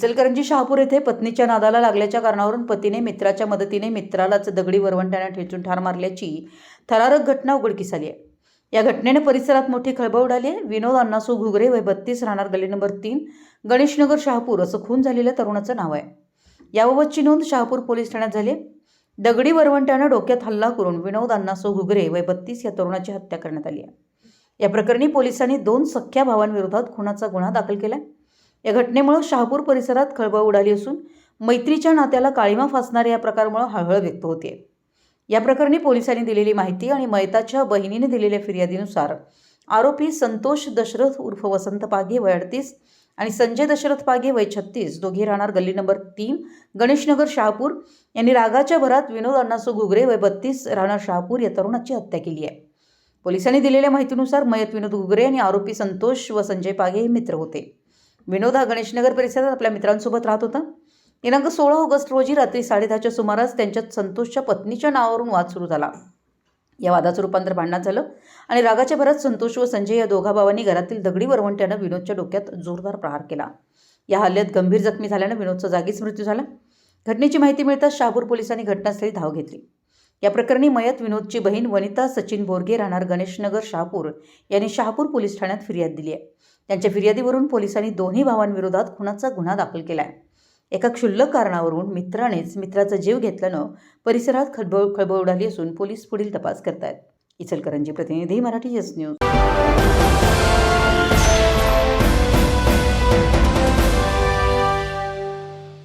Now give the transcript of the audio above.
इचलकरंजी शहापूर येथे पत्नीच्या नादाला लागल्याच्या कारणावरून पतीने मित्राच्या मदतीने मित्रालाच दगडी वरवंट्याने ठेचून ठार मारल्याची थरारक घटना उघडकीस आली आहे. या घटनेने परिसरात मोठी खळबळ उडाली आहे. विनोद अण्णासू घुगरे वय बत्तीस राहणार गल्ली नंबर तीन गणेशनगर शहापूर असं खून झालेल्या तरुणाचं नाव आहे. याबाबतची नोंद शहापूर पोलीस ठाण्यात झाली आहे. दगडी वरवंट्यानं डोक्यात हल्ला करून विनोद अण्णासो घुगरे वय बत्तीस या तरुणाची हत्या करण्यात आली आहे. या प्रकरणी पोलिसांनी दोन सख्या भावांविरोधात खुनाचा गुन्हा दाखल केला आहे या घटनेमुळे शहापूर परिसरात खळबळ उडाली असून मैत्रीच्या नात्याला काळीमा फासणाऱ्या या प्रकारामुळे हळहळ व्यक्त होते. या प्रकरणी पोलिसांनी दिलेली माहिती आणि मयताच्या बहिणीने दिलेल्या फिर्यादीनुसार आरोपी संतोष दशरथ उर्फ वसंत पागे वय अडतीस आणि संजय दशरथ पागे वय छत्तीस दोघे राहणार गल्ली नंबर तीन गणेशनगर शहापूर. यांनी रागाच्या भरात विनोद अण्णासू घुगरे वय बत्तीस राहणार शहापूर या तरुणाची हत्या केली आहे. पोलिसांनी दिलेल्या माहितीनुसार मयत विनोद घुगरे आणि आरोपी संतोष व संजय पागे हे मित्र होते. विनोद हा गणेशनगर परिसरात आपल्या मित्रांसोबत राहत होता. दिनांक सोळा ऑगस्ट रोजी रात्री साडेदहाच्या सुमारास त्यांच्यात संतोषच्या पत्नीच्या नावावरून वाद सुरू झाला. या वादाचं रूपांतर भांडणात झालं आणि रागाच्या भरात संतोष व संजय या दोघा भावांनी घरातील दगडी वरवंट्यानं विनोदच्या डोक्यात जोरदार प्रहार केला. या हल्ल्यात गंभीर जखमी झाल्यानं विनोदचा जागीच मृत्यू झाला. घटनेची माहिती मिळताच शहापूर पोलिसांनी घटनास्थळी धाव घेतली. या प्रकरणी मयत विनोदची बहीण वनिता सचिन बोरगे राहणार गणेशनगर शहापूर यांनी शहापूर पोलीस ठाण्यात फिर्याद दिली आहे. त्यांच्या फिर्यादीवरून पोलिसांनी दोन्ही भावांविरोधात खुनाचा गुन्हा दाखल केला आहे एका क्षुल्लक कारणावरून मित्रानेच मित्राचा जीव घेतल्यानं परिसरात खळबळ खळबळ उडाली असून पोलीस पुढील तपास करतायत. इचलकरंजी प्रतिनिधी मराठी यस न्यूज